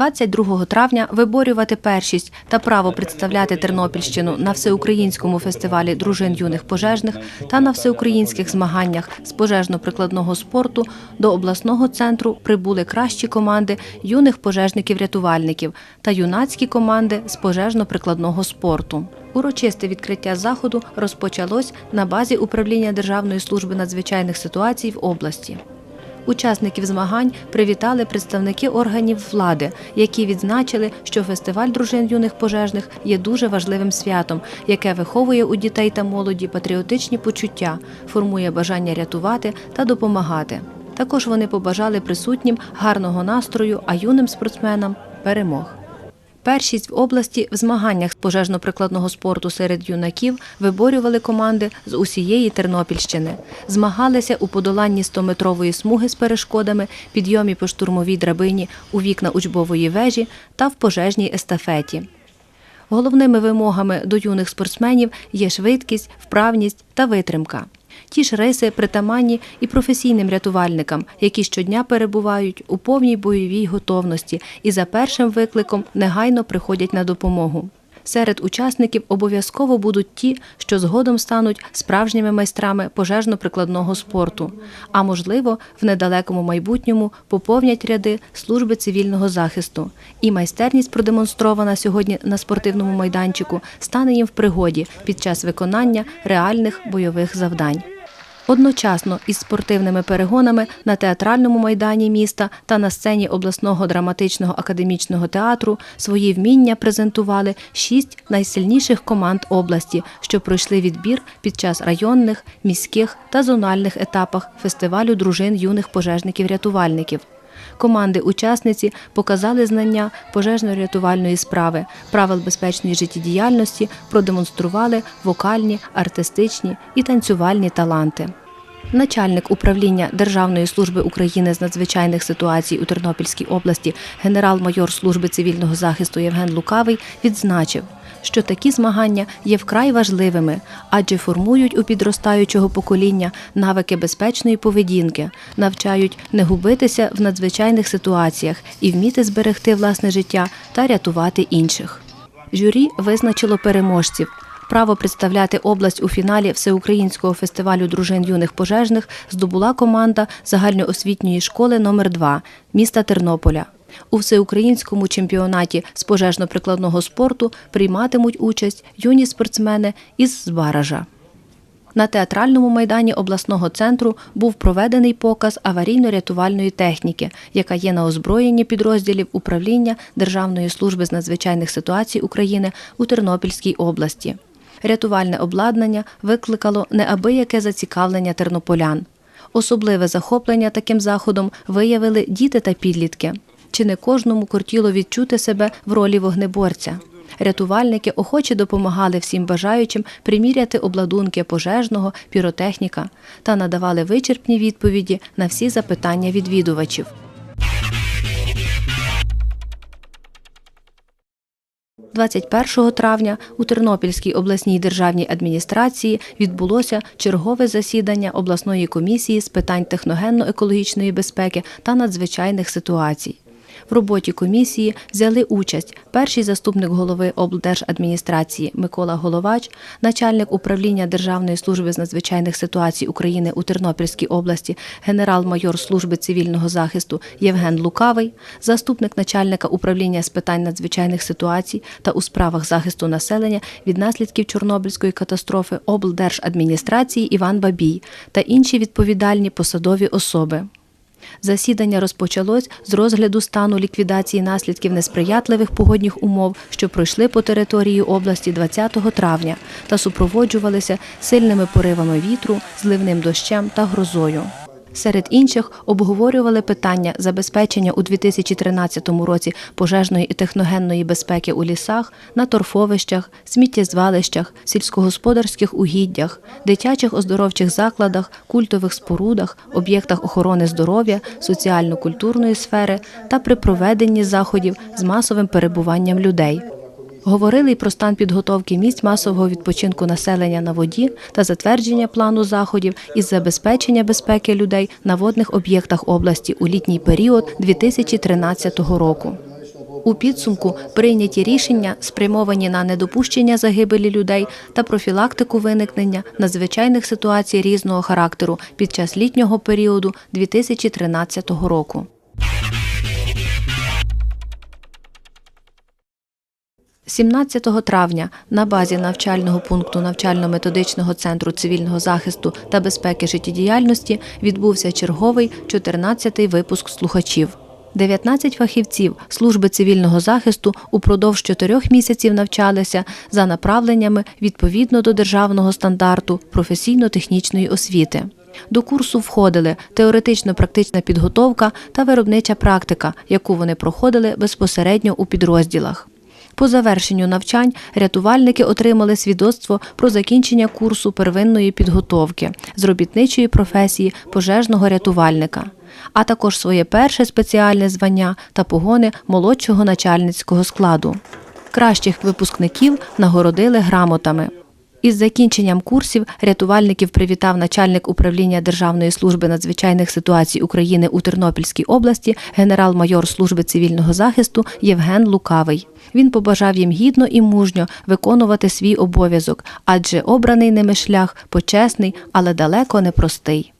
22 травня виборювати першість та право представляти Тернопільщину на всеукраїнському фестивалі дружин юних пожежних та на всеукраїнських змаганнях з пожежно-прикладного спорту до обласного центру прибули кращі команди юних пожежників-рятувальників та юнацькі команди з пожежно-прикладного спорту. Урочисте відкриття заходу розпочалось на базі управління Державної служби надзвичайних ситуацій в області. Учасників змагань привітали представники органів влади, які відзначили, що фестиваль дружин юних пожежних є дуже важливим святом, яке виховує у дітей та молоді патріотичні почуття, формує бажання рятувати та допомагати. Також вони побажали присутнім гарного настрою, а юним спортсменам перемог. Першість в області в змаганнях з пожежно-прикладного спорту серед юнаків виборювали команди з усієї Тернопільщини. Змагалися у подоланні 100-метрової смуги з перешкодами, підйомі по штурмовій драбині у вікна учбової вежі та в пожежній естафеті. Головними вимогами до юних спортсменів є швидкість, вправність та витримка. Ті ж рейси притаманні і професійним рятувальникам, які щодня перебувають у повній бойовій готовності і за першим викликом негайно приходять на допомогу. Серед учасників обов'язково будуть ті, що згодом стануть справжніми майстрами пожежно-прикладного спорту, а можливо, в недалекому майбутньому поповнять ряди служби цивільного захисту. І майстерність, продемонстрована сьогодні на спортивному майданчику, стане їм в пригоді під час виконання реальних бойових завдань. Одночасно із спортивними перегонами на театральному майдані міста та на сцені обласного драматичного академічного театру свої вміння презентували шість найсильніших команд області, що пройшли відбір під час районних, міських та зональних етапах фестивалю дружин юних пожежників-рятувальників. Команди-учасниці показали знання пожежно-рятувальної справи, правил безпечної життєдіяльності, продемонстрували вокальні, артистичні і танцювальні таланти. Начальник управління Державної служби України з надзвичайних ситуацій у Тернопільській області, генерал-майор служби цивільного захисту Євген Лукавий відзначив, що такі змагання є вкрай важливими, адже формують у підростаючого покоління навики безпечної поведінки, навчають не губитися в надзвичайних ситуаціях і вміти зберегти власне життя та рятувати інших. Журі визначило переможців. Право представляти область у фіналі всеукраїнського фестивалю дружин юних пожежних здобула команда загальноосвітньої школи номер 2 міста Тернополя. У всеукраїнському чемпіонаті з пожежно-прикладного спорту прийматимуть участь юні спортсмени із Збаража. На театральному майдані обласного центру був проведений показ аварійно-рятувальної техніки, яка є на озброєнні підрозділів управління Державної служби з надзвичайних ситуацій України у Тернопільській області. Рятувальне обладнання викликало неабияке зацікавлення тернополян. Особливе захоплення таким заходом виявили діти та підлітки. Чи не кожному кортіло відчути себе в ролі вогнеборця? Рятувальники охоче допомагали всім бажаючим приміряти обладунки пожежного, піротехніка та надавали вичерпні відповіді на всі запитання відвідувачів. – 21 травня у Тернопільській обласній державній адміністрації відбулося чергове засідання обласної комісії з питань техногенно-екологічної безпеки та надзвичайних ситуацій. В роботі комісії взяли участь перший заступник голови облдержадміністрації Микола Головач, начальник управління Державної служби з надзвичайних ситуацій України у Тернопільській області, генерал-майор служби цивільного захисту Євген Лукавий, заступник начальника управління з питань надзвичайних ситуацій та у справах захисту населення від наслідків Чорнобильської катастрофи облдержадміністрації Іван Бабій та інші відповідальні посадові особи. Засідання розпочалось з розгляду стану ліквідації наслідків несприятливих погодних умов, що пройшли по території області 20 травня та супроводжувалися сильними поривами вітру, зливним дощем та грозою. Серед інших обговорювали питання забезпечення у 2013 році пожежної і техногенної безпеки у лісах, на торфовищах, сміттєзвалищах, сільськогосподарських угіддях, дитячих оздоровчих закладах, культових спорудах, об'єктах охорони здоров'я, соціально-культурної сфери та при проведенні заходів з масовим перебуванням людей. Говорили й про стан підготовки місць масового відпочинку населення на воді та затвердження плану заходів із забезпечення безпеки людей на водних об'єктах області у літній період 2013 року. У підсумку прийняті рішення спрямовані на недопущення загибелі людей та профілактику виникнення надзвичайних ситуацій різного характеру під час літнього періоду 2013 року. – 17 травня на базі навчального пункту навчально-методичного центру цивільного захисту та безпеки життєдіяльності відбувся черговий 14-й випуск слухачів. 19 фахівців служби цивільного захисту упродовж чотирьох місяців навчалися за направленнями відповідно до державного стандарту професійно-технічної освіти. До курсу входили теоретично-практична підготовка та виробнича практика, яку вони проходили безпосередньо у підрозділах. По завершенню навчань рятувальники отримали свідоцтво про закінчення курсу первинної підготовки з робітничої професії пожежного рятувальника, а також своє перше спеціальне звання та погони молодшого начальницького складу. Кращих випускників нагородили грамотами. Із закінченням курсів рятувальників привітав начальник управління Державної служби надзвичайних ситуацій України у Тернопільській області генерал-майор служби цивільного захисту Євген Лукавий. Він побажав їм гідно і мужньо виконувати свій обов'язок, адже обраний ними шлях почесний, але далеко не простий.